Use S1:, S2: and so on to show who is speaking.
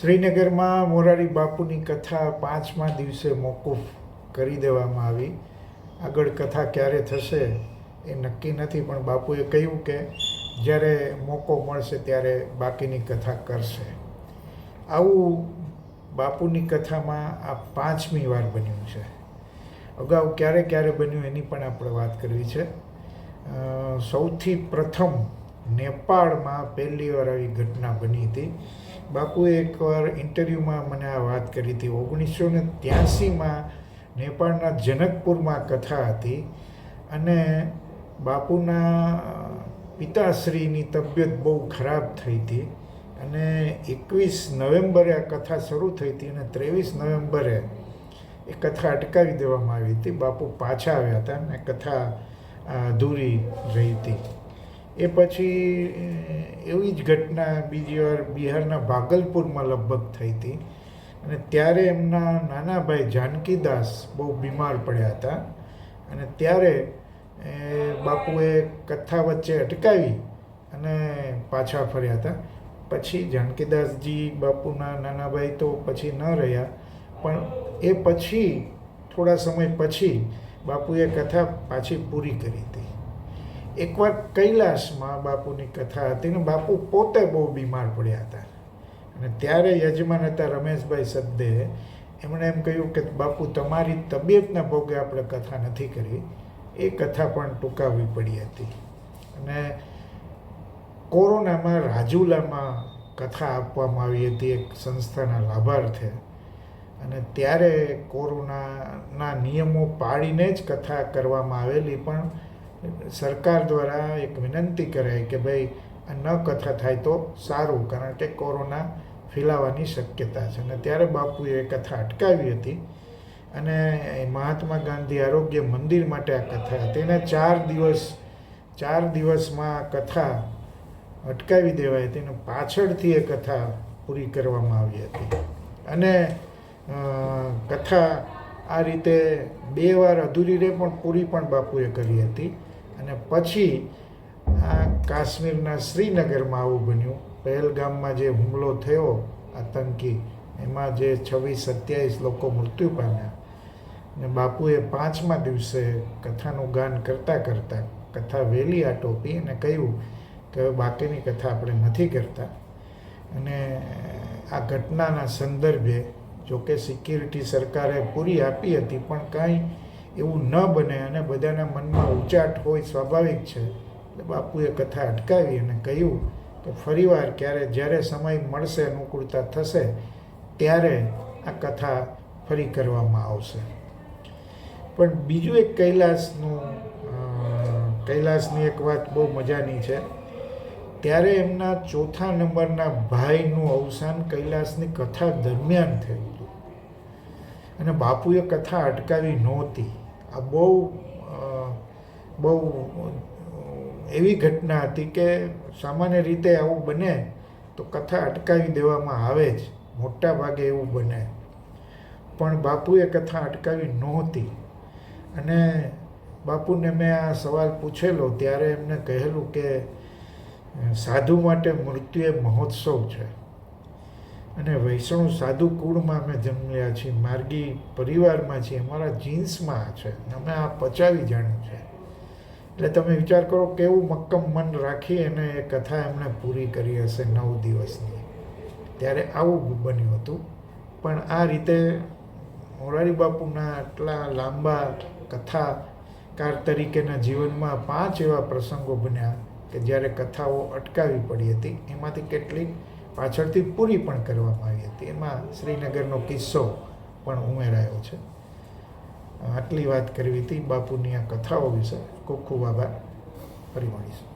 S1: શ્રીનગરમાં મોરારી બાપુની કથા પાંચમા દિવસે મોકૂફ કરી દેવામાં આવી. આગળ કથા ક્યારે થશે એ નક્કી નથી, પણ બાપુએ કહ્યું કે જ્યારે મોકો મળશે ત્યારે બાકીની કથા કરશે. આવું બાપુની કથામાં આ પાંચમી વાર બન્યું છે. અગાઉ ક્યારે ક્યારે બન્યું એની પણ આપણે વાત કરવી છે. સૌથી પ્રથમ નેપાળમાં પહેલી વાર આવી ઘટના બની હતી. બાપુએ એકવાર ઇન્ટરવ્યૂમાં મને આ વાત કરી હતી. ઓગણીસો ને ત્યાસીમાં નેપાળના જનકપુરમાં કથા હતી અને બાપુના પિતાશ્રીની તબિયત બહુ ખરાબ થઈ હતી અને એકવીસ નવેમ્બરે આ કથા શરૂ થઈ હતી અને ત્રેવીસ નવેમ્બરે એ કથા અટકાવી દેવામાં આવી હતી. બાપુ પાછા આવ્યા હતા અને કથા અધૂરી રહી હતી. એ પછી એવી જ ઘટના બીજી વાર બિહારના ભાગલપુરમાં લગભગ થઈ હતી. અને ત્યારે એમના નાના ભાઈ જાનકીદાસ બહુ બીમાર પડ્યા હતા. અને ત્યારે બાપુએ કથા વચ્ચે અટકાવી અને પાછા ફર્યા હતા. પછી જાનકીદાસજી, બાપુના નાના ભાઈ તો પછી ન રહ્યા. પણ એ પછી, થોડા સમય પછી બાપુએ કથા પાછી પૂરી કરી હતી. એકવાર કૈલાસમાં બાપુની કથા હતી ને બાપુ પોતે બહુ બીમાર પડ્યા હતા. અને ત્યારે યજમાન હતા રમેશભાઈ સદ્દે, એમણે એમ કહ્યું કે બાપુ, તમારી તબિયતના ભોગે આપણે કથા નથી કરી. એ કથા પણ ટૂંકાવવી પડી હતી. અને કોરોનામાં રાજુલામાં કથા આપવામાં આવી હતી, એક સંસ્થાના લાભાર્થે. અને ત્યારે કોરોનાના નિયમો પાળીને જ કથા કરવામાં આવેલી, પણ સરકાર દ્વારા એક વિનંતી કરાઈ કે ભાઈ આ ન કથા થાય તો સારું, કારણ કે કોરોના ફેલાવાની શક્યતા છે. અને ત્યારે બાપુએ કથા અટકાવી હતી. અને મહાત્મા ગાંધી આરોગ્ય મંદિર માટે આ કથા હતી. અને ચાર દિવસ, ચાર દિવસમાં આ કથા અટકાવી દેવાઈ હતી. અને પાછળથી એ કથા પૂરી કરવામાં આવી હતી. અને કથા આ રીતે બે વાર અધૂરી રે પણ પૂરી પણ બાપુએ કરી હતી. અને પછી આ કાશ્મીરના શ્રીનગરમાં આવું બન્યું. પહેલગામમાં જે હુમલો થયો, આતંકી, એમાં જે છવ્વીસ સત્યાવીસ લોકો મૃત્યુ પામ્યા. ને બાપુએ પાંચમા દિવસે કથાનું ગાન કરતાં કરતાં કથા વહેલી આ ટોપી અને કહ્યું કે હવે બાકીની કથા આપણે નથી કરતા. અને આ ઘટનાના સંદર્ભે જોકે સિક્યુરિટી સરકારે પૂરી આપી હતી, પણ કાંઈ એવું ન બને અને બધાના મનમાં ઉચાટ હોય, સ્વાભાવિક છે. એટલે બાપુએ કથા અટકાવી અને કહ્યું કે ફરીવાર ક્યારે જ્યારે સમય મળશે, અનુકૂળતા થશે, ત્યારે આ કથા ફરી કરવામાં આવશે. પણ બીજું એક કૈલાસનું કૈલાસની એક વાત બહુ મજાની છે. ત્યારે એમના ચોથા નંબરના ભાઈનું અવસાન કૈલાસની કથા દરમિયાન થયું હતું. અને બાપુએ કથા અટકાવી નહોતી. આ બહુ બહુ એવી ઘટના હતી કે સામાન્ય રીતે આવું બને તો કથા અટકાવી દેવામાં આવે જ, મોટા ભાગે એવું બને. પણ બાપુએ કથા અટકાવી નહોતી. અને બાપુને મેં આ સવાલ પૂછેલો ત્યારે એમને કહેલું કે, સાધુ માટે મૃત્યુ એ મહોત્સવ છે. અને વૈષ્ણવ સાધુ કુળમાં અમે જન્મ્યા છીએ, માર્ગી પરિવારમાં છીએ, અમારા જીન્સમાં છે. અમે આ પચાવી જાણ્યું છે. એટલે તમે વિચાર કરો કેવું મક્કમ મન રાખી અને એ કથા એમણે પૂરી કરી હશે નવ દિવસની. ત્યારે આવું બન્યું હતું. પણ આ રીતે મોરારી બાપુના આટલા લાંબા કથાકાર તરીકેના જીવનમાં પાંચ એવા પ્રસંગો બન્યા કે જ્યારે કથાઓ અટકાવી પડી હતી. એમાંથી કેટલીક પાછળથી પૂરી પણ કરવામાં આવી હતી. એમાં શ્રીનગરનો કિસ્સો પણ ઉમેરાયો છે. આટલી વાત કરવી હતી બાપુની આ કથાઓ વિશે. ખૂબ ખૂબ આભાર. ફરી મળીશું.